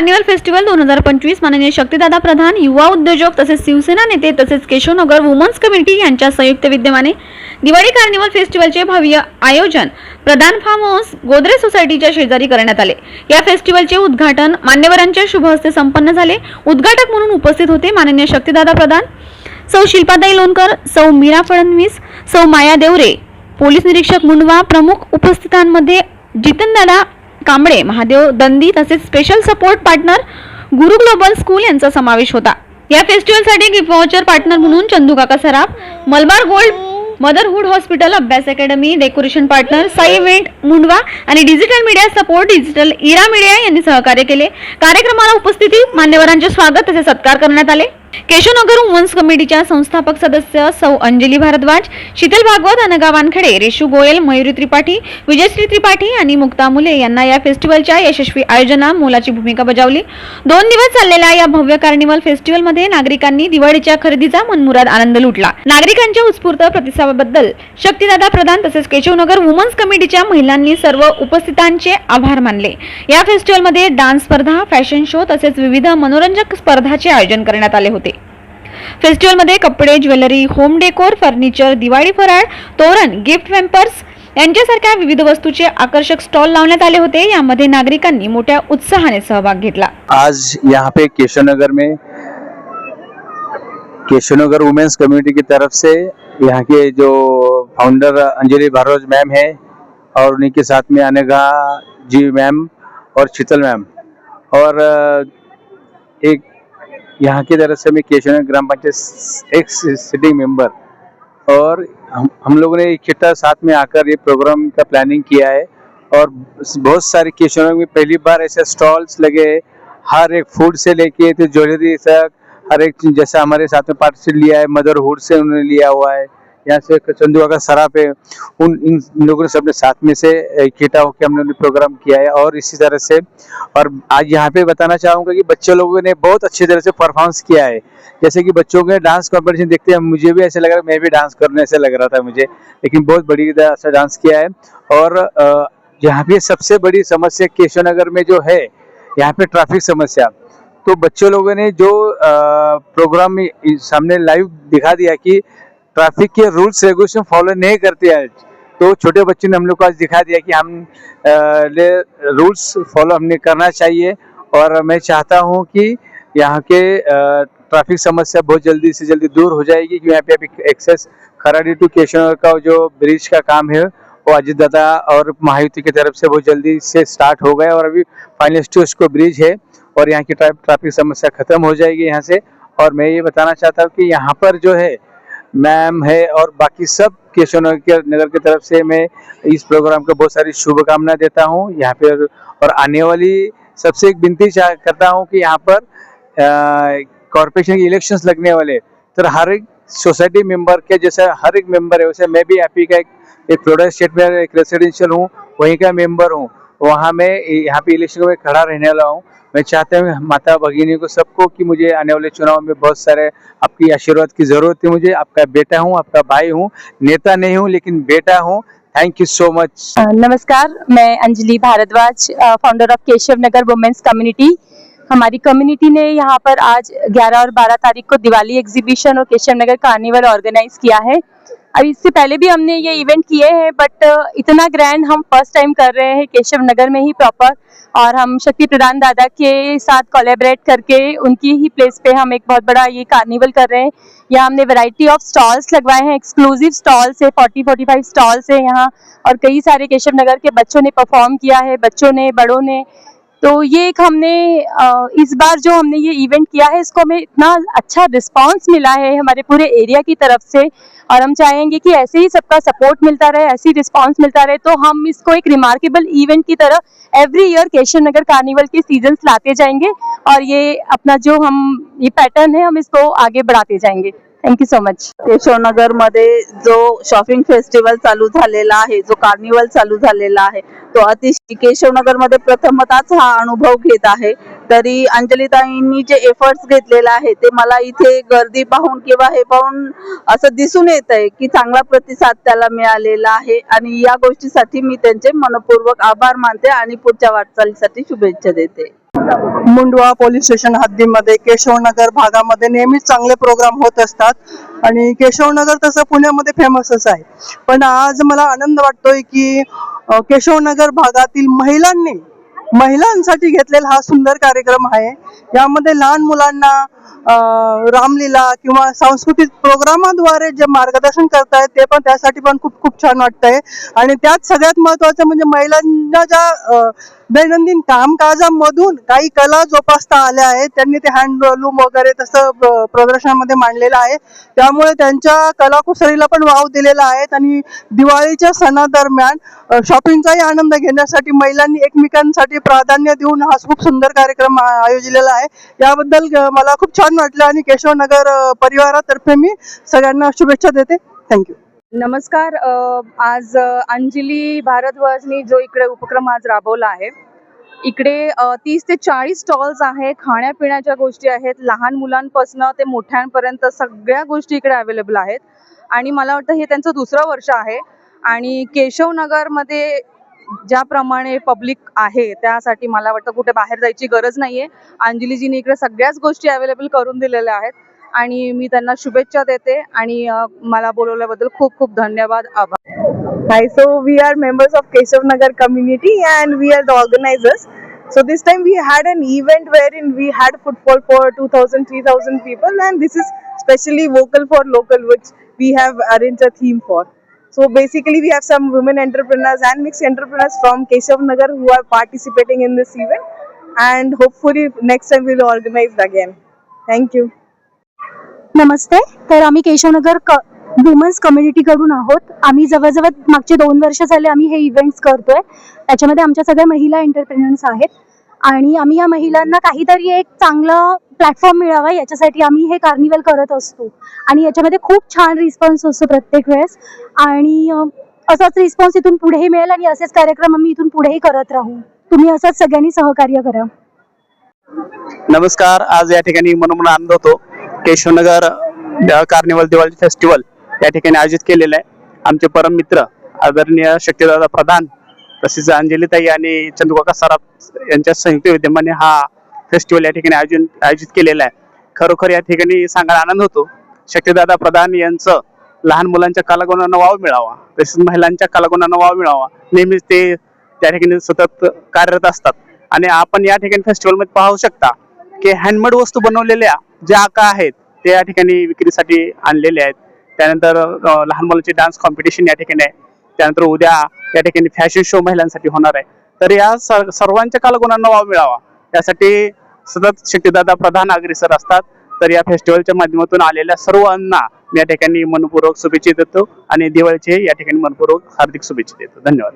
Carnival festival दोन हजार पंचवीस माननीय शक्तीदादा प्रधान युवा उद्योजक तसेच शिवसेना नेते तसेच केशवनगर वुमन्स कमिटी यांच्या संयुक्त विद्यमाने दिवाळी कार्निवल फेस्टिवलचे भव्य आयोजन प्रधान फार्म हाऊस गोदरे सोसायटीच्या शेजारी करण्यात आले. या फेस्टिवलचे उद्घाटन मान्यवरांच्या शुभ हस्ते संपन्न झाले. उद्घाटक म्हणून उपस्थित होते माननीय शक्तीदादा प्रधान सौ शिल्पाताई लोणकर सौ मीरा फडणवीस सौ माया देवरे. पोलीस निरीक्षक मुंडवा प्रमुख उपस्थितांमध्ये जितनदादा कांबळे महादेव दंदी तसेच special support partner Guru global school यांचा समावेश होता. या फेस्टिवलसाठी गिफ्ट वॉचर पार्टनर म्हणून Chandukaka Saraf Malabar gold motherhood hospital Abhyas academy decoration partner Sai event Mundhwa आणि digital media support digital era media यांनी सहकार्य केले. कार्यक्रमाला उपस्थिती मान्यवरांचे स्वागत तसे सत्कार करण्यात आले. केशवनगर वुमन्स कमिटीच्या संस्थापक सदस्य सौ अंजली भारद्वाज शीतल भागवत अनगा वानखडे रेशू गोयल मयुरी त्रिपाठी विजयश्री त्रिपाठी आणि मुक्ता मुले यांना या फेस्टिवलच्या यशस्वी आयोजनात मोलाची भूमिका बजावली. दोन दिवस चाललेल्या या भव्य कार्निवल फेस्टिवलमध्ये नागरिकांनी दिवाळीच्या खरेदीचा मनमुराद आनंद लुटला. नागरिकांच्या उत्स्फूर्त प्रतिसादाबद्दल शक्तिदादा प्रधान तसेच केशवनगर वुमन्स कमिटीच्या महिलांनी सर्व उपस्थितांचे आभार मानले. या फेस्टिवलमध्ये डान्स स्पर्धा फॅशन शो तसेच विविध मनोरंजक स्पर्धाचे आयोजन करण्यात आले होते. फेस्टिवलमध्ये कपडे jewellery home decor furniture Diwali फराळ तोरण गिफ्ट वेम्पर्स यांच्यासारख्या विविध वस्तूचे आकर्षक स्टॉल लावण्यात आले होते. यामध्ये नागरिकांनी मोठ्या उत्साहाने सहभाग घेतला. आज यहाँ पे केशवनगर में केशवनगर वुमेन्स कम्युनिटी की तरफ से यहाँ के जो फाउंडर अंजलि भारद्वाज मैम है और उन्हीं के साथ में अनेघा जी मैम और शीतल मैम और एक यहाँ की तरफ़ से मैं केशव ग्राम पंचायत एक सिटिंग मेंबर और हम हम लोगों ने इकट्ठा साथ में आकर ये प्रोग्राम का प्लानिंग किया है। और बहुत सारे केशव में पहली बार ऐसे स्टॉल्स लगे हर एक फ़ूड से लेके तो ज्वेलरी तक, हर एक जैसा हमारे साथ में पार्टिसिपेट लिया है मदरहुड से उन्होंने लिया हुआ है। यहाँ से चंदुआ का सराप है उन इन लोगों ने सबने साथ में से इकट्ठा होकर हमने ने प्रोग्राम किया है और इसी तरह से, और आज यहाँ पे बताना चाहूँगा कि बच्चे लोगों ने बहुत अच्छी तरह से परफॉर्मेंस किया है। जैसे कि बच्चों के डांस कॉम्पिटिशन देखते हैं, मुझे भी ऐसा लग रहा है, मैं भी डांस करने ऐसा लग रहा था मुझे, लेकिन बहुत बड़ी तरह डांस किया है। और यहाँ पे सबसे बड़ी समस्या केशवनगर में जो है, यहाँ पे ट्रैफ़िक समस्या। तो बच्चों लोगों ने जो प्रोग्राम सामने लाइव दिखा दिया कि ट्रैफ़िक के रूल्स रेगुलेशन फॉलो नहीं करते आज। तो छोटे बच्चों ने हम लोग को आज दिखा दिया कि हम रूल्स फॉलो हमने करना चाहिए। और मैं चाहता हूँ कि यहाँ के ट्रैफ़िक समस्या बहुत जल्दी से जल्दी दूर हो जाएगी, क्योंकि यहाँ पे अभी एक्सेस खराड़ी टू केशवनगर का जो ब्रिज का काम है, वो अजित दादा और महायुति की तरफ़ से बहुत जल्दी से स्टार्ट हो गया और अभी फाइनल स्टेज को ब्रिज है और यहाँ की ट्रा- ट्रैफ़िक समस्या खत्म हो जाएगी यहाँ से। और मैं ये बताना चाहता हूँ कि यहाँ पर जो है मैम है और बाकी सब केशव नगर के नगर की तरफ़ से मैं इस प्रोग्राम को बहुत सारी शुभकामनाएँ देता हूँ। यहाँ पे और आने वाली सबसे एक विनती करता हूँ कि यहाँ पर कॉरपोरेशन के इलेक्शंस लगने वाले। तो हर एक सोसाइटी मेंबर के जैसे हर एक मेंबर है, वैसे मैं भी एपी का एक एक प्रोडक्ट स्टेट में एक रेसिडेंशियल हूँ, वहीं का मेंबर हूँ। वहाँ मैं यहाँ पे इलेक्शन में खड़ा रहने वाला हूँ। मैं चाहता हूँ माता भगिनी को सबको कि मुझे आने वाले चुनाव में बहुत सारे आपकी आशीर्वाद की ज़रूरत है मुझे। आपका बेटा हूँ, आपका भाई हूँ, नेता नहीं हूँ, लेकिन बेटा हूँ। थैंक यू सो मच नमस्कार, मैं Anjali Bharadwaj founder of Keshav Nagar women's community हमारी कम्युनिटी ने यहाँ पर आज 11 और 12 तारीख को दिवाली एग्जीबिशन और केशव नगर कार्निवल ऑर्गेनाइज किया है। अब इससे पहले भी हमने ये इवेंट किए हैं बट इतना ग्रैंड हम फ़र्स्ट टाइम कर रहे हैं केशव नगर में ही प्रॉपर और हम शक्ति प्रधान दादा के साथ कोलेबरेट करके उनकी ही प्लेस पे हम एक बहुत बड़ा ये कार्निवल कर रहे हैं। यहाँ हमने वैरायटी ऑफ़ स्टॉल्स लगवाए हैं एक्सक्लूसिव स्टॉल्स है 40 45 स्टॉल्स है यहाँ, और कई सारे केशव नगर के बच्चों ने परफॉर्म किया है, बच्चों ने, बड़ों ने तो ये एक हमने इस बार जो हमने ये इवेंट किया है, इसको हमें इतना अच्छा रिस्पांस मिला है हमारे पूरे एरिया की तरफ़ से। और हम चाहेंगे कि ऐसे ही सबका सपोर्ट मिलता रहे, ऐसे ही रिस्पांस मिलता रहे। तो हम इसको एक रिमार्केबल इवेंट की तरह every year Keshav Nagar carnival के सीजन्स लाते जाएँगे। और ये अपना जो हम, ये पैटर्न है, हम इसको आगे बढ़ाते जाएँगे। थँक्यू सो मच केशवनगरमध्ये जो शॉपिंग फेस्टिवल चालू झालेला आहे जो कार्निवल चालू झालेला आहे तो अतिशय केशवनगरमध्ये प्रथमतःच हा अनुभव घेत आहे. तरी अंजलिताईंनी जे एफर्ट्स घेतलेले आहे ते मला इथे गर्दी पाहून किंवा हे पाहून असं दिसून येत आहे की चांगला प्रतिसाद त्याला मिळालेला आहे. आणि या गोष्टीसाठी मी त्यांचे मनपूर्वक आभार मानते आणि पुढच्या वाटचालीसाठी शुभेच्छा देते. मुंडवा पोलीस स्टेशन हद्दीमध्ये केशवनगर भागामध्ये नेहमीच चांगले प्रोग्राम होत असतात. आणि केशवनगर तसं पुण्यामध्ये फेमसच आहे. पण आज मला आनंद वाटतोय की केशवनगर भागातील महिलांनी महिलांसाठी घेतलेला हा सुंदर कार्यक्रम आहे. यामध्ये लहान मुलांना रामलीला किंवा सांस्कृतिक प्रोग्रामाद्वारे जे मार्गदर्शन करतायत ते पण त्यासाठी पण खूप खूप छान वाटतंय. आणि त्यात सगळ्यात महत्वाचं म्हणजे महिलांना ज्या दैनंदिन कामकाजामधून काही कला जोपासता आल्या आहेत. त्यांनी ते हँडलूम वगैरे तसं प्रदर्शनामध्ये मांडलेलं आहे. त्यामुळे त्यांच्या कलाकुसरीला पण वाव दिलेला आहे. आणि दिवाळीच्या सणादरम्यान शॉपिंगचाही आनंद घेण्यासाठी महिलांनी एकमेकांसाठी प्राधान्य देऊन हा खूप सुंदर कार्यक्रम आयोजलेला आहे. याबद्दल मला खूप छान वाटलं आणि केशवनगर परिवारातर्फे मी सगळ्यांना शुभेच्छा देते. थँक्यू नमस्कार आज अंजली भारद्वाजनी जो इकडे उपक्रम आज राबवला आहे इकडे तीस ते चाळीस स्टॉल्स आहे खाण्यापिण्याच्या गोष्टी आहेत लहान मुलांपासून ते मोठ्यांपर्यंत सगळ्या गोष्टी इकडे अवेलेबल आहेत. आणि मला वाटतं हे त्यांचं दुसरं वर्ष आहे. आणि केशवनगरमध्ये ज्याप्रमाणे पब्लिक आहे त्यासाठी मला वाटतं कुठे बाहेर जायची गरज नाहीये. अंजलीजीने इकडे सगळ्याच गोष्टी अवेलेबल करून दिलेल्या आहेत. आणि मी त्यांना शुभेच्छा देते आणि अ, मला बोलवल्याबद्दल खूप खूप धन्यवाद आभार Hi, so we are members of Keshav Nagar community and we are the organizers. So this time we had an event wherein we had footfall for 2000, 3000 people and this is specially vocal for local which we have arranged a theme for. So basically we have some women entrepreneurs and mixed entrepreneurs from Keshav Nagar who are participating in this event and hopefully next time we'll organize again. Thank you. नमस्ते. तर आम्ही केशवनगर क women's कम्युनिटीकडून आहोत. आम्ही जवळजवळ मागचे दोन वर्ष झाले आम्ही हे इव्हेंट्स करतोय. त्याच्यामध्ये आमच्या सगळ्या महिला एंटरप्रेनर्स आहेत. आणि आम्ही या महिलांना काहीतरी एक चांगलं प्लॅटफॉर्म मिळावा याच्यासाठी आम्ही हे कार्निवल करत असतो. आणि याच्यामध्ये खूप छान रिस्पॉन्स असतो प्रत्येक वेळेस. आणि असाच रिस्पॉन्स इथून पुढेही मिळेल आणि असेच कार्यक्रम आम्ही इथून पुढेही करत राहू. तुम्ही असंच सगळ्यांनी सहकार्य करा. नमस्कार. आज या ठिकाणी मनोमन आनंद होतो. केशवनगर कार्निवल दिवाळी फेस्टिवल या ठिकाणी आयोजित केलेलं आहे. आमचे परम मित्र आदरणीय शक्तीदादा प्रधान तसेच अंजलीताई आणि चंद्रकाका सराफ यांच्या संयुक्त विद्यमाने हा फेस्टिवल या ठिकाणी आयोजन आयोजित केलेला आहे. खरोखर या ठिकाणी सांगायला आनंद होतो. शक्तीदादा प्रधान यांचं लहान मुलांच्या कलागुणांना वाव मिळावा तसेच महिलांच्या कलागुणांना वाव मिळावा. नेहमीच ते त्या ठिकाणी सतत कार्यरत असतात. आणि आपण या ठिकाणी फेस्टिवलमध्ये पाहू शकता की हँडमेड वस्तू बनवलेल्या ज्या आका आहेत ते या ठिकाणी विक्रीसाठी आणलेले आहेत. त्यानंतर लहान मुलांचे डान्स कॉम्पिटिशन या ठिकाणी आहे. त्यानंतर उद्या या ठिकाणी फॅशन शो महिलांसाठी होणार आहे. तर या सर्वांच्या कालगुणांना वाव मिळावा. यासाठी सतत शक्तिदादा प्रधान अग्रेसर असतात. तर या फेस्टिवलच्या माध्यमातून आलेल्या सर्वांना मी या ठिकाणी मनपूर्वक शुभेच्छा देतो आणि दिवाळीचे या ठिकाणी मनपूर्वक हार्दिक शुभेच्छा देतो. धन्यवाद.